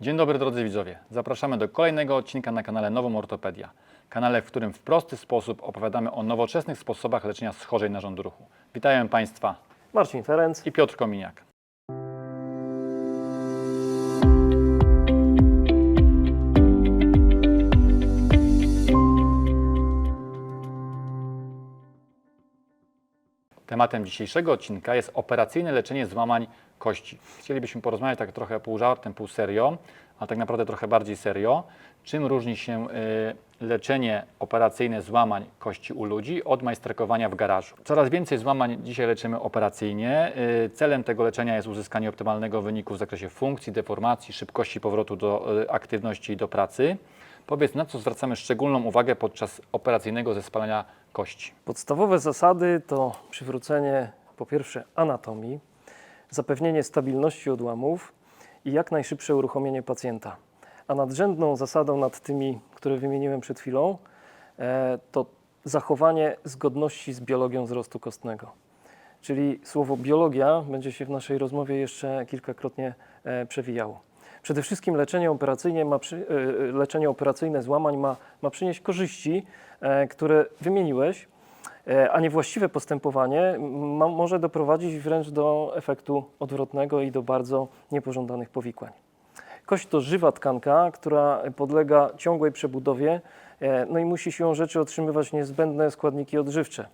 Dzień dobry drodzy widzowie. Zapraszamy do kolejnego odcinka na kanale Nową Ortopedia. Kanale, w którym w prosty sposób opowiadamy o nowoczesnych sposobach leczenia schorzeń narządu ruchu. Witają Państwa Marcin Ferenc. i Piotr Kominiak. Tematem dzisiejszego odcinka jest operacyjne leczenie złamań kości. Chcielibyśmy porozmawiać tak trochę pół żartem, pół serio, a tak naprawdę trochę bardziej serio. Czym różni się y, leczenie operacyjne złamań kości u ludzi od majsterkowania w garażu? Coraz więcej złamań dzisiaj leczymy operacyjnie. Y, celem tego leczenia jest uzyskanie optymalnego wyniku w zakresie funkcji, deformacji, szybkości powrotu do y, aktywności i do pracy. Powiedz, na co zwracamy szczególną uwagę podczas operacyjnego zespalenia kości? Podstawowe zasady to przywrócenie po pierwsze anatomii, zapewnienie stabilności odłamów i jak najszybsze uruchomienie pacjenta. A nadrzędną zasadą nad tymi, które wymieniłem przed chwilą, e, to zachowanie zgodności z biologią wzrostu kostnego. Czyli słowo biologia będzie się w naszej rozmowie jeszcze kilkakrotnie e, przewijało. Przede wszystkim leczenie, operacyjne ma przy, e, leczenie operacyjne złamań ma, ma przynieść korzyści, e, które wymieniłeś, e, a niewłaściwe postępowanie ma, może doprowadzić wręcz do efektu odwrotnego i do bardzo niepożądanych powikłań. Kość to żywa tkanka, która podlega ciągłej przebudowie, e, no i musi siłą rzeczy otrzymywać niezbędne składniki odżywcze,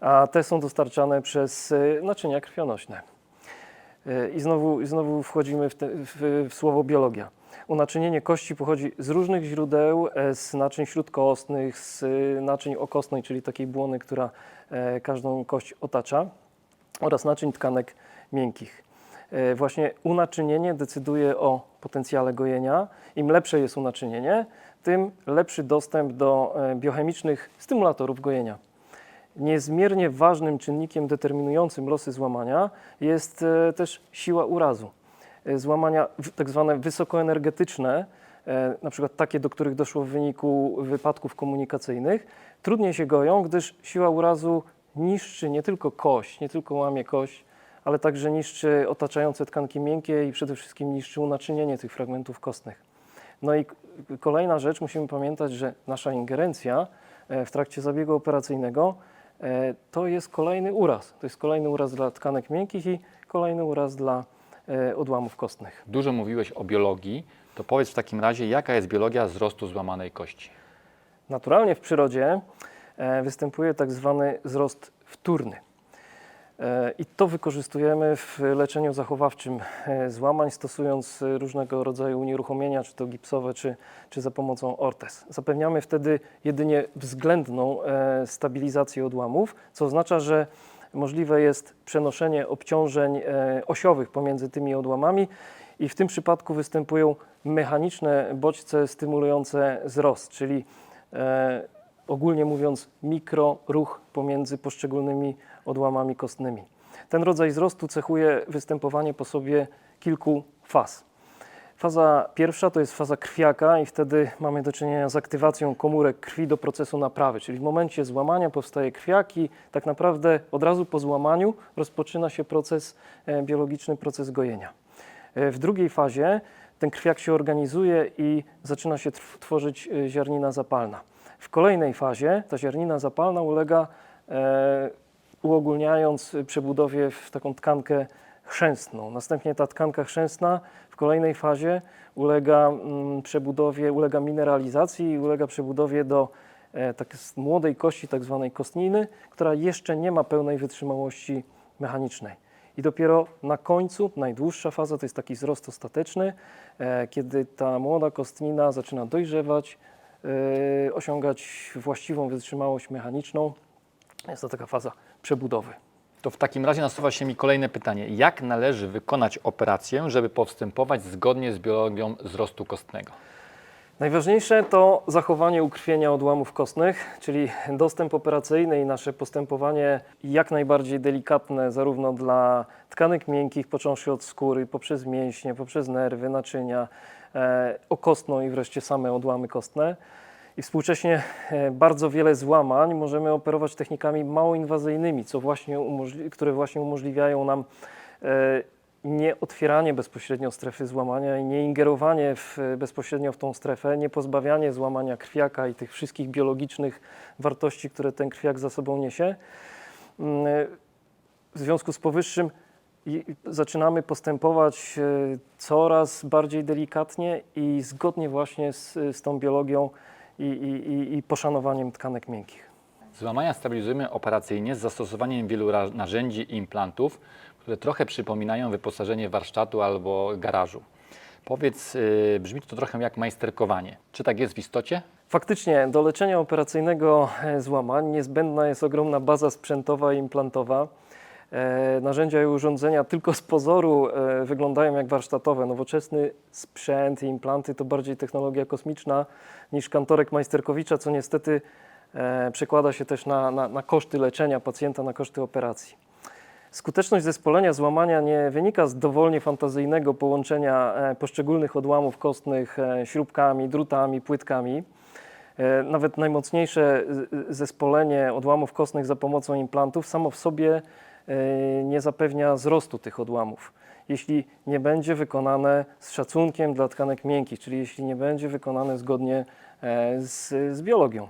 a te są dostarczane przez e, naczynia krwionośne. I znowu, znowu wchodzimy w, te, w, w słowo biologia. Unaczynienie kości pochodzi z różnych źródeł, e, z naczyń śródkostnych, z naczyń okostnej, czyli takiej błony, która e, każdą kość otacza, oraz naczyń tkanek miękkich. E, Właśnie unaczynienie decyduje o potencjale gojenia. Im lepsze jest unaczynienie, tym lepszy dostęp do biochemicznych stymulatorów gojenia. Niezmiernie ważnym czynnikiem determinującym losy złamania jest e, też siła urazu. E, Złamania tak zwane wysokoenergetyczne, e, na przykład takie, do których doszło w wyniku wypadków komunikacyjnych, trudniej się goją, gdyż siła urazu niszczy nie tylko kość, nie tylko łamie kość, ale także niszczy otaczające tkanki miękkie i przede wszystkim niszczy unaczynienie tych fragmentów kostnych. No i kolejna rzecz, musimy pamiętać, że nasza ingerencja w trakcie zabiegu operacyjnego to jest kolejny uraz. To jest kolejny uraz dla tkanek miękkich i kolejny uraz dla e, odłamów kostnych. Dużo mówiłeś o biologii, to powiedz w takim razie, jaka jest biologia wzrostu złamanej kości? Naturalnie w przyrodzie e, występuje tak zwany wzrost wtórny. E, I to wykorzystujemy w leczeniu zachowawczym e, złamań, stosując e, różnego rodzaju unieruchomienia, czy to gipsowe, czy, czy za pomocą ortez. Zapewniamy wtedy jedynie względną stabilizację odłamów, co oznacza, że możliwe jest przenoszenie obciążeń osiowych pomiędzy tymi odłamami i w tym przypadku występują mechaniczne bodźce stymulujące wzrost, czyli ogólnie mówiąc mikroruch pomiędzy poszczególnymi odłamami kostnymi. Ten rodzaj wzrostu cechuje występowanie po sobie kilku faz. Faza pierwsza to jest faza krwiaka i wtedy mamy do czynienia z aktywacją komórek krwi do procesu naprawy, czyli w momencie złamania powstaje krwiak i tak naprawdę od razu po złamaniu rozpoczyna się proces e, biologiczny, proces gojenia. E, W drugiej fazie ten krwiak się organizuje i zaczyna się tworzyć e, ziarnina zapalna. W kolejnej fazie ta ziarnina zapalna ulega, uogólniając przebudowie w taką tkankę chrzęstną. Następnie ta tkanka chrzęstna w kolejnej fazie ulega mm, przebudowie, ulega mineralizacji i ulega przebudowie do e, tak młodej kości, tak zwanej kostniny, która jeszcze nie ma pełnej wytrzymałości mechanicznej. I dopiero na końcu, najdłuższa faza, to jest taki wzrost ostateczny, e, kiedy ta młoda kostnina zaczyna dojrzewać, e, osiągać właściwą wytrzymałość mechaniczną. Jest to taka faza przebudowy. To w takim razie nasuwa się mi kolejne pytanie. Jak należy wykonać operację, żeby postępować zgodnie z biologią wzrostu kostnego? Najważniejsze to zachowanie ukrwienia odłamów kostnych, czyli dostęp operacyjny i nasze postępowanie jak najbardziej delikatne, zarówno dla tkanek miękkich, począwszy od skóry, poprzez mięśnie, poprzez nerwy, naczynia, e, okostną i wreszcie same odłamy kostne. I współcześnie e, bardzo wiele złamań możemy operować technikami mało inwazyjnymi, co właśnie które właśnie umożliwiają nam e, nie otwieranie bezpośrednio strefy złamania i nie ingerowanie w, bezpośrednio w tą strefę, nie pozbawianie złamania krwiaka i tych wszystkich biologicznych wartości, które ten krwiak za sobą niesie. Mm, W związku z powyższym zaczynamy postępować e, coraz bardziej delikatnie i zgodnie właśnie z, z tą biologią i, i, i- poszanowaniem tkanek miękkich. Złamania stabilizujemy operacyjnie z zastosowaniem wielu narzędzi i implantów, które trochę przypominają wyposażenie warsztatu albo garażu. Powiedz, yy, brzmi to trochę jak majsterkowanie. Czy tak jest w istocie? Faktycznie do leczenia operacyjnego e, złamań niezbędna jest ogromna baza sprzętowa i implantowa. E, Narzędzia i urządzenia tylko z pozoru e, wyglądają jak warsztatowe. Nowoczesny sprzęt i implanty to bardziej technologia kosmiczna niż kantorek Majsterkowicza, co niestety e, przekłada się też na, na, na koszty leczenia pacjenta, na koszty operacji. Skuteczność zespolenia złamania nie wynika z dowolnie fantazyjnego połączenia poszczególnych odłamów kostnych śrubkami, drutami, płytkami. Nawet najmocniejsze zespolenie odłamów kostnych za pomocą implantów samo w sobie nie zapewnia wzrostu tych odłamów. Jeśli nie będzie wykonane z szacunkiem dla tkanek miękkich, czyli jeśli nie będzie wykonane zgodnie e, z, z biologią.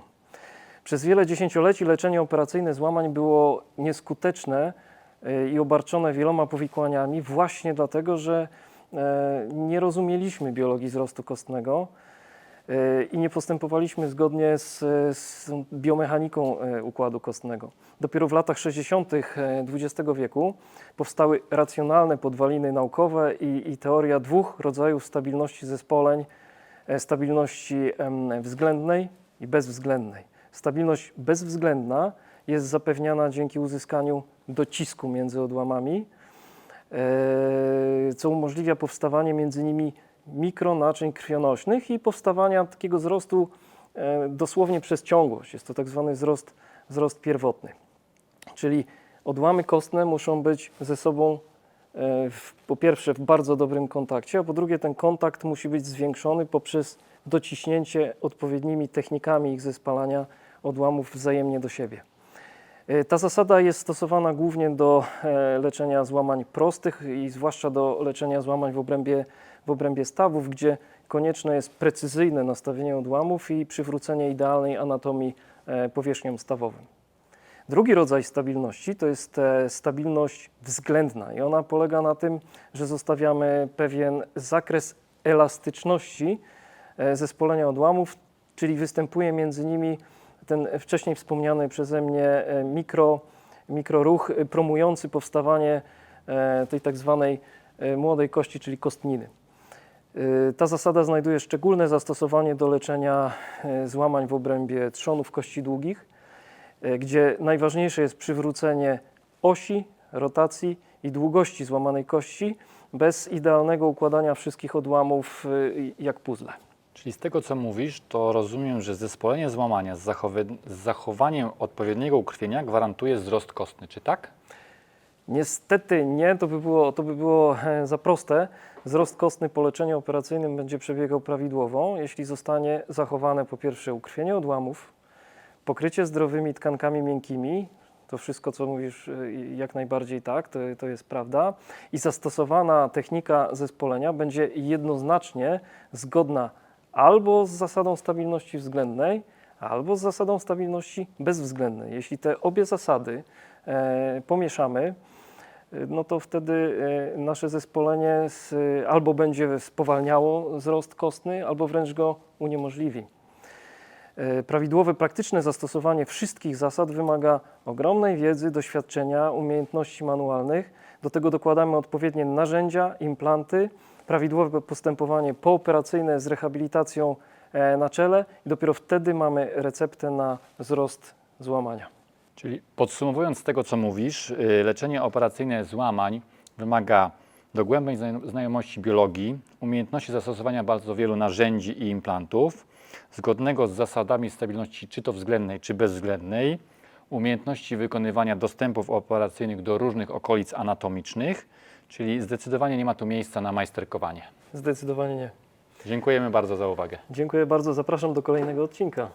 Przez wiele dziesięcioleci leczenie operacyjne złamań było nieskuteczne y, i obarczone wieloma powikłaniami właśnie dlatego, że e, nie rozumieliśmy biologii wzrostu kostnego y, i nie postępowaliśmy zgodnie z, z biomechaniką e, układu kostnego. Dopiero w latach 60. XX wieku powstały racjonalne podwaliny naukowe i, i teoria dwóch rodzajów stabilności zespoleń, e, stabilności względnej i bezwzględnej. Stabilność bezwzględna jest zapewniana dzięki uzyskaniu docisku między odłamami, e, co umożliwia powstawanie między nimi mikronaczyń krwionośnych i powstawania takiego wzrostu e, dosłownie przez ciągłość. Jest to tak zwany wzrost, wzrost pierwotny. Czyli odłamy kostne muszą być ze sobą e, w, po pierwsze w bardzo dobrym kontakcie, a po drugie ten kontakt musi być zwiększony poprzez dociśnięcie odpowiednimi technikami ich zespalania odłamów wzajemnie do siebie. E, Ta zasada jest stosowana głównie do e, leczenia złamań prostych i zwłaszcza do leczenia złamań w obrębie, w obrębie stawów, gdzie konieczne jest precyzyjne nastawienie odłamów i przywrócenie idealnej anatomii e, powierzchniom stawowym. Drugi rodzaj stabilności to jest stabilność względna i ona polega na tym, że zostawiamy pewien zakres elastyczności zespolenia odłamów, czyli występuje między nimi ten wcześniej wspomniany przeze mnie e, mikro, mikroruch promujący powstawanie e, tej tak zwanej e, młodej kości, czyli kostniny. Ta zasada znajduje szczególne zastosowanie do leczenia złamań w obrębie trzonów kości długich, gdzie najważniejsze jest przywrócenie osi, rotacji i długości złamanej kości bez idealnego układania wszystkich odłamów jak puzzle. Czyli z tego, co mówisz, to rozumiem, że zespolenie złamania z, z zachowaniem odpowiedniego ukrwienia gwarantuje wzrost kostny, czy tak? Niestety nie, to by było, to by było e, za proste. Wzrost kostny po leczeniu operacyjnym będzie przebiegał prawidłowo, jeśli zostanie zachowane po pierwsze ukrwienie odłamów, pokrycie zdrowymi tkankami miękkimi, to wszystko, co mówisz, e, jak najbardziej tak, to, to jest prawda, i zastosowana technika zespolenia będzie jednoznacznie zgodna albo z zasadą stabilności względnej, albo z zasadą stabilności bezwzględnej. Jeśli te obie zasady e, pomieszamy, no to wtedy e, nasze zespolenie z, albo będzie spowalniało wzrost kostny, albo wręcz go uniemożliwi. E, Prawidłowe, praktyczne zastosowanie wszystkich zasad wymaga ogromnej wiedzy, doświadczenia, umiejętności manualnych. Do tego dokładamy odpowiednie narzędzia, implanty, prawidłowe postępowanie pooperacyjne z rehabilitacją e, na czele i dopiero wtedy mamy receptę na wzrost złamania. Czyli podsumowując tego, co mówisz, y, leczenie operacyjne złamań wymaga dogłębnej zna- znajomości biologii, umiejętności zastosowania bardzo wielu narzędzi i implantów, zgodnego z zasadami stabilności czy to względnej, czy bezwzględnej, umiejętności wykonywania dostępów operacyjnych do różnych okolic anatomicznych, czyli zdecydowanie nie ma tu miejsca na majsterkowanie. Zdecydowanie nie. Dziękujemy bardzo za uwagę. Dziękuję bardzo, zapraszam do kolejnego odcinka.